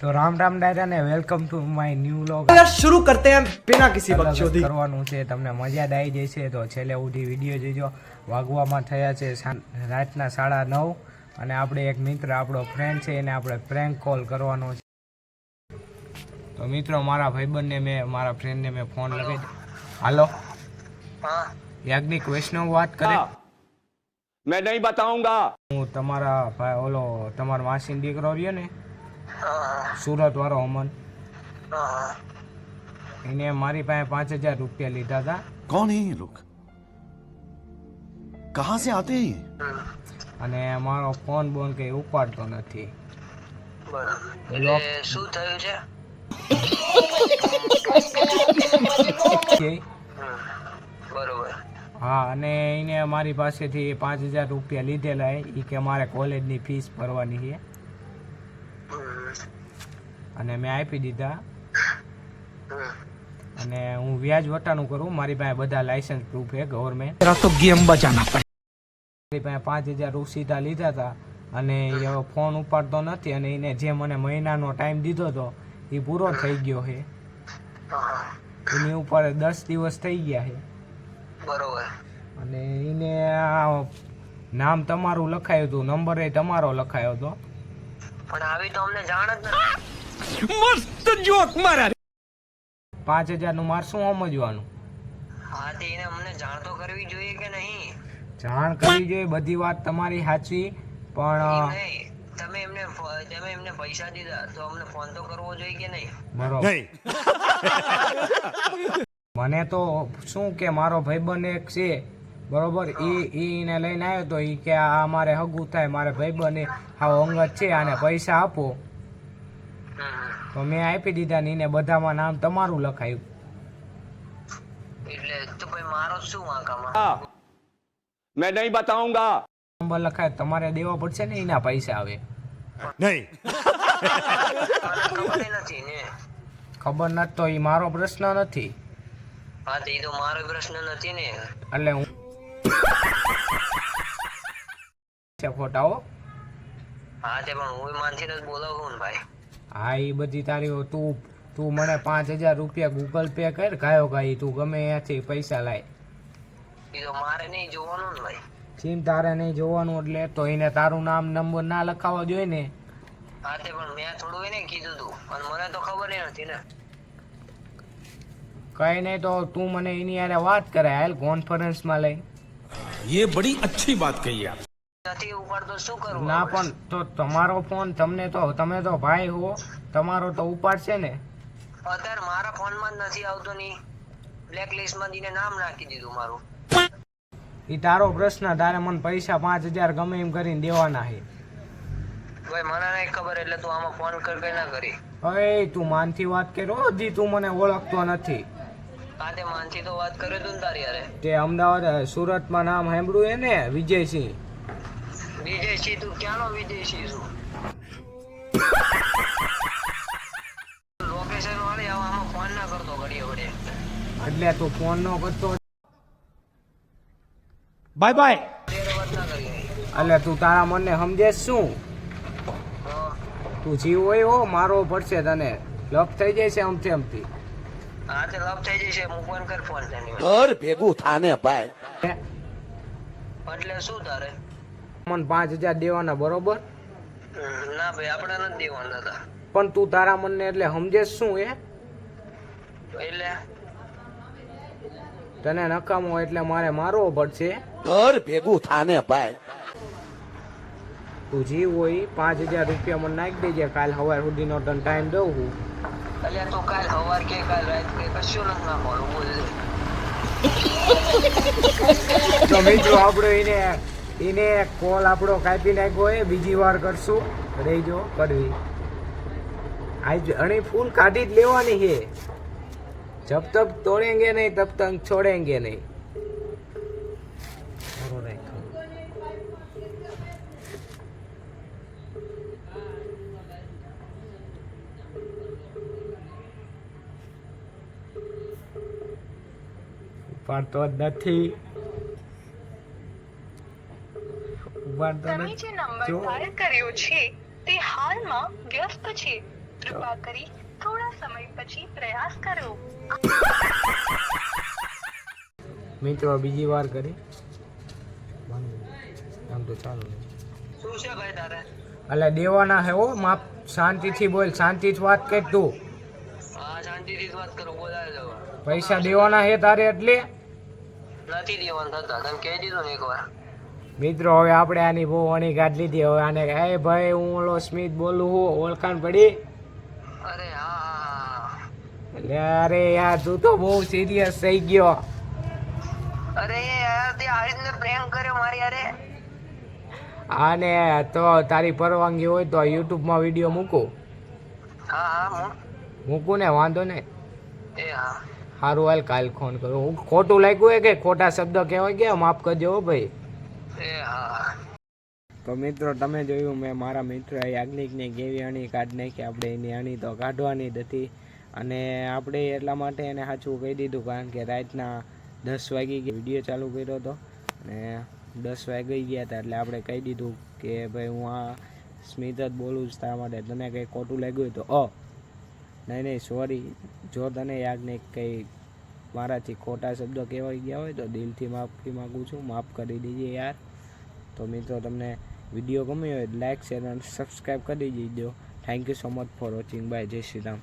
તો રામ રામ ડાયરા ને welcome to my new vlog યાર શરૂ કરતે હે બિના કિસી બક્ષોદી કરવાનું છે તમને મજા આવી જાય છે તો છેલ્લે ઉધી વિડિયો જોજો. વાગવામાં થયા છે રાતના સાડા નવ અને આપણે એક મિત્ર આપણો ફ્રેન્ડ છે એને આપણે પ્રેન્ક કોલ કરવાનો છે. તો મિત્રો મારા ભાઈબંધને મેં મારા ફ્રેન્ડ ને મેં ફોન લગાવી હાલો. યાજ્ઞિક વૈષ્ણવ વાત કરે? મેં નહીં બતાવું હું તમારા ઓલો તમારો માસીન દીકરો રહ્યો ને સુરત વાળો અમન એને મારી પાસે પાંચ હજાર રૂપિયા લીધા હતા कौन है ये लोग कहां से आते हैं ये અને મારો ફોન બોન કઈ ઉપાડતો નથી એટલે શું થયું છે છે. બરોબર હા અને એને મારી પાસેથી પાંચ હજાર રૂપિયા લીધેલા એ કે મારે કોલેજની ફીસ ભરવાની છે અને મેં આપી દીધા. અને હું વ્યાજ વટાનું કરું. મારી પાસે બધા લાયસન્સ પ્રૂફ છે ગવર્મેન્ટ ગેમ બચાના પડે. મારી પાસે પાંચ હજાર રૂપ સીધા લીધા હતા અને એ ફોન ઉપાડતો નથી અને એને જે મને મહિનાનો ટાઈમ દીધો હતો એ પૂરો થઈ ગયો છે એની ઉપર દસ દિવસ થઈ ગયા છે બરોબર. અને એને નામ તમારું લખાયું હતું નંબર એ તમારો લખાયો હતો. પણ આવી તો અમને જાણ જ નથી. પાંચ હજારનું માર શું સમજવાનું? હા તે એને અમને જાણ તો કરવી જોઈએ કે નહીં? જાણ કરવી જોઈએ બધી વાત તમારી સાચી પણ તમે એમને તમે એમને પૈસા દીધા તો અમને ફોન તો કરવો જોઈએ કે નહીં? બરોબર. મને તો શું કે મારો ભાઈબંધ એક છે બરોબર? એ એને લઈને આવ્યો તો એ કે આ મારે હગું થાય મારે ભાઈબંધ આ અંગત છે આને પૈસા આપો. તો મેં આપી દીધા નહીં ને બધામાં નામ તમારું લખાયું. એટલે તો ભાઈ મારો શું વાંકામાં? મેં નહીં બતાઉંગા નંબર લખાય તમારે દેવા પડશે ને એના પૈસા આવે નહીં. ખબર નથી તો એ મારો પ્રશ્ન નથી. હા તો એ તો મારો પ્રશ્ન નથી ને. એટલે હું છે ફોટાઓ હા. તે પણ હું માનથી જ બોલાવું ને ભાઈ. હા એ બધી તારી તું તું મને પાંચ હજાર રૂપિયા ગૂગલ પે કર કાયો કાઈ તું ગમે ત્યાંથી પૈસા લાય એ તો મારે નહીં જોવાનું ને ભાઈ ચીન તારે નહીં જોવાનું એટલે તો એને તારું નામ નંબર ના લખાવો જોઈએ ને હા તે પણ મેં થોડું એને કીધું તું અને મને તો ખબર ય નથી ને કઈ નહીં તો તું મને એની હારે વાત કરે હાલ કોન્ફરન્સમાં લઈ ये બડી अच्छी बात કહી આપ નથી ઉપાડતો શું કરું ના પણ તો તમારો ફોન તમને તો તમે તો ભાઈ હો. તમારો તો ઉપાડશે ને. અત્યારે મારા ફોનમાં જ નથી આવતો ની. બ્લેક લિસ્ટમાં દીને નામ નાખી દીધું મારું. એ તારો પ્રશ્ન તારે મને પૈસા પાંચ હજાર ગમે એમ કરીને દેવાના છે. ભાઈ મને નહીં ખબર એટલે તું આમાં ફોન કર કઈ ના કરી. અરે તું માનથી વાત કરો. હજી તું મને ઓળખતો નથી. હા માનથી તો વાત કર્યો તું તારી યારે તે અમદાવાદ સુરતમાં નામ સાંભળ્યું ને વિજયસિંહ. વિદેશી તું? ક્યાંનો વિદેશી છું? લોકેશન વાળી આવામાં ફોન ના કરતો ઘડીએ વડે એટલે તું ફોન નો કરતો બાય બાય એટલે તું તારા મનને સમજે શું? તું જીવ હોય હો મારો પડશે તને. લપ થઈ જાય છે અમથી અમથી. હા લપ થઈ જશે. મૂકવાન ભેગું થાને ભાઈ. એટલે શું તારે? મને પાંચ હજાર દેવાના બરોબર? ના ભાઈ આપણે નથી દેવાના હતા પણ તું તારા મનને એટલે સમજે શું એ? એટલે? તને નકામો એટલે મારે મારવો પડશે. ઘર ભેગું થાને ભાઈ. તું જીવ હોય પાંચ હજાર રૂપિયા મને નાખી દેજે કાલ સવાર સુધીનો તને ટાઈમ દઉં હું. એટલે તું કાલ સવાર કે કાલ રાત કે કશું નથી નાખવાનું બોલ. તો મિત્રો આપણો એને એને કોલ આપણો કાપી નાખ્યો એ બીજી વાર કરશું. રહીજો કરવી. આજ અણી ફૂલ કાઢી જ લેવાની છે. જબ તક તોડેંગે નહીં તબ તક છોડેંગે નહીં. પાડતો જ નથી. તમે જે નંબર ડાયલ કર્યો છે તે હાલમાં વ્યસ્ત છે. કૃપા કરી થોડા સમય પછી પ્રયાસ કરો. મિત્રો બીજી વાર કરી. આમ તો ચાલુ શું છે ભાઈ તારે? એટલે દેવાના હે હો માપ શાંતિથી બોલ શાંતિથી વાત કર તું. હા શાંતિથી વાત કરું બોલાય જવા પૈસા દેવાના હે તારે એટલે? નથી દેવાના થતા તને કહી દીધું ને એકવાર. મિત્રો હવે આપણે આની બહુ વણી કાઢ લીધી. હવે આને એ ભાઈ હું ઓલો સ્મિત બોલું હું ઓળખાણ પડી? અરે હા. અરે યાર તું તો બહુ સિરિયસ થઈ ગયો. અરે યાર તે આ પ્રેમ કર્યો મારી યારે આને તો તારી પરવાનગી હોય તો યુટ્યુબમાં વીડિયો મૂકું. હા હા મૂકું. ને વાંધો નહીં. એ હા. સારું હાલ કાલ ફોન કરું. હું ખોટું લાગ્યું કે ખોટા શબ્દ કહેવાય ગયા માફ કરજો ભાઈ. તો મિત્રો, તમે જોયું, મેં મારા મિત્ર યાજ્ઞિકને કેવી અણી કાઢી નાખી, આપણે એની અણી તો કાઢવાની જ હતી. અને આપણે એટલા માટે એને સાચું કહી દીધું, કારણ કે રાતના દસ વાગી ગયા. વીડિયો ચાલુ કર્યો હતો અને દસ વાગી ગયા હતા, એટલે આપણે કહી દીધું કે, ભાઈ, હું આ સ્મિત જ બોલું જ તારા માટે. તને કંઈ ખોટું લાગ્યું તો, અ. નહીં નહીં સોરી જો તને યાજ્ઞિક કંઈ મારાથી ખોટા શબ્દો કહેવાઈ ગયા હોય તો દિલથી માફી માગું છું. માફ કરી દીજે યાર. તો મિત્રો, તમને વીડિયો ગમ્યો હોય લાઇક શેર અને સબસ્ક્રાઈબ કરી દીજો. Thank you so much for watching bye જય શ્રી રામ.